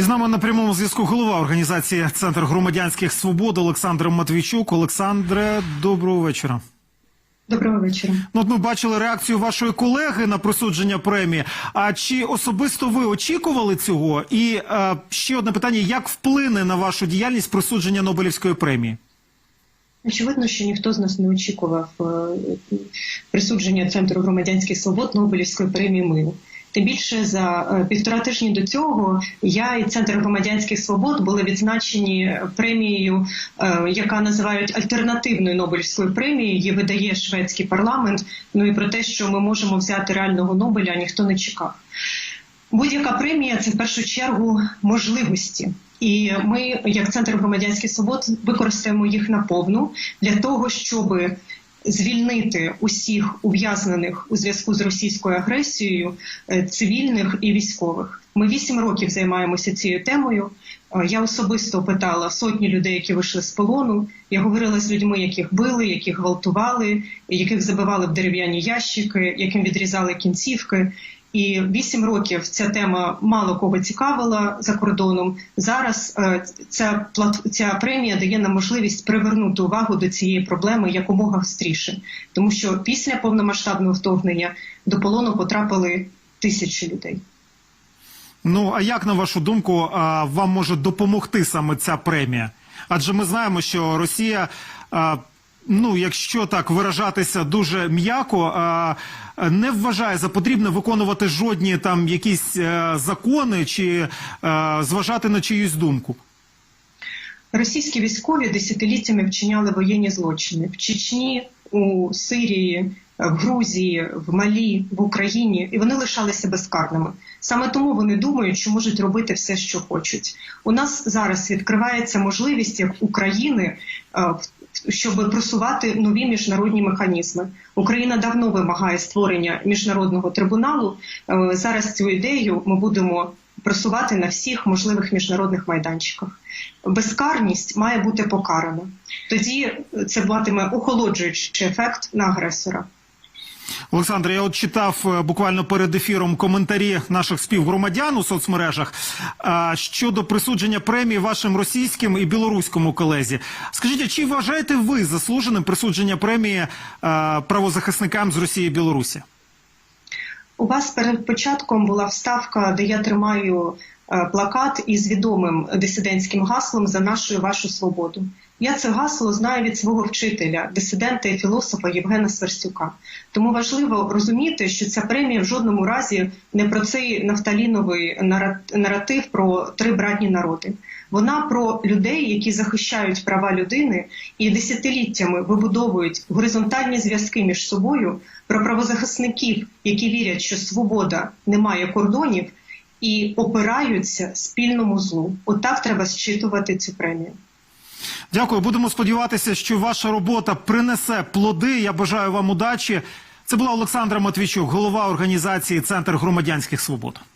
І з нами на прямому зв'язку голова організації Центр громадянських свобод Олександр Матвійчук. Олександре, доброго вечора. Доброго вечора. Ну, от ми бачили реакцію вашої колеги на присудження премії. А чи особисто ви очікували цього? І е, ще одне питання: як вплине на вашу діяльність присудження Нобелівської премії? Очевидно, що ніхто з нас не очікував е, присудження Центру громадянських свобод Нобелівської премії миру. Тим більше за е, півтора тижні до цього я і Центр громадянських свобод були відзначені премією, е, яка називають альтернативною Нобелівською премією. Її видає шведський парламент. Ну і про те, що ми можемо взяти реального Нобеля, ніхто не чекав. Будь-яка премія це в першу чергу можливості. І ми, як центр громадянських свобод, використаємо їх наповну для того, щоб звільнити усіх ув'язнених у зв'язку з російською агресією е, цивільних і військових. Ми вісім років займаємося цією темою. Е, Я особисто питала сотні людей, які вийшли з полону. Я говорила з людьми, яких били, яких гвалтували, яких забивали в дерев'яні ящики, яким відрізали кінцівки. І вісім років ця тема мало кого цікавила за кордоном. Зараз е, ця ця премія дає нам можливість привернути увагу до цієї проблеми якомога гостріше, тому що після повномасштабного вторгнення до полону потрапили тисячі людей. Ну а як на вашу думку вам може допомогти саме ця премія? Адже ми знаємо, що Росія, а, ну якщо так виражатися дуже м'яко, а, не вважає за потрібне виконувати жодні там якісь е, закони чи е, зважати на чиюсь думку. Російські військові десятиліттями вчиняли воєнні злочини в Чечні, у Сирії, в Грузії, в Малі, в Україні, і вони лишалися безкарними. Саме тому вони думають, що можуть робити все, що хочуть. У нас зараз відкривається можливість як України. Щоб просувати нові міжнародні механізми, Україна давно вимагає створення міжнародного трибуналу. Е, Зараз цю ідею ми будемо просувати на всіх можливих міжнародних майданчиках. Безкарність має бути покарана. Тоді це матиме охолоджуючий ефект на агресора. Олександр, я от читав е, буквально перед ефіром коментарі наших співгромадян у соцмережах щодо присудження премії вашим російським і білоруському колезі. Скажіть, а чи вважаєте ви заслуженим присудження премії правозахисникам з Росії і Білорусі? У вас перед початком була вставка, де я тримаю е, плакат із відомим дисидентським гаслом за нашу і вашу свободу. Я це гасло знаю від свого вчителя, дисидента і філософа Євгена Сверстюка. Тому важливо розуміти, що ця премія в жодному разі не про цей нафталіновий наратив про три братні народи. Вона про людей, які захищають права людини і десятиліттями вибудовують горизонтальні зв'язки між собою, про правозахисників, які вірять, що свобода не має кордонів, і опираються спільному злу. Отак треба зчитувати цю премію. Дякую. Будемо сподіватися, що ваша робота принесе плоди. Я бажаю вам удачі. Це була Олександра Матвійчук, голова організації Центр громадянських свобод.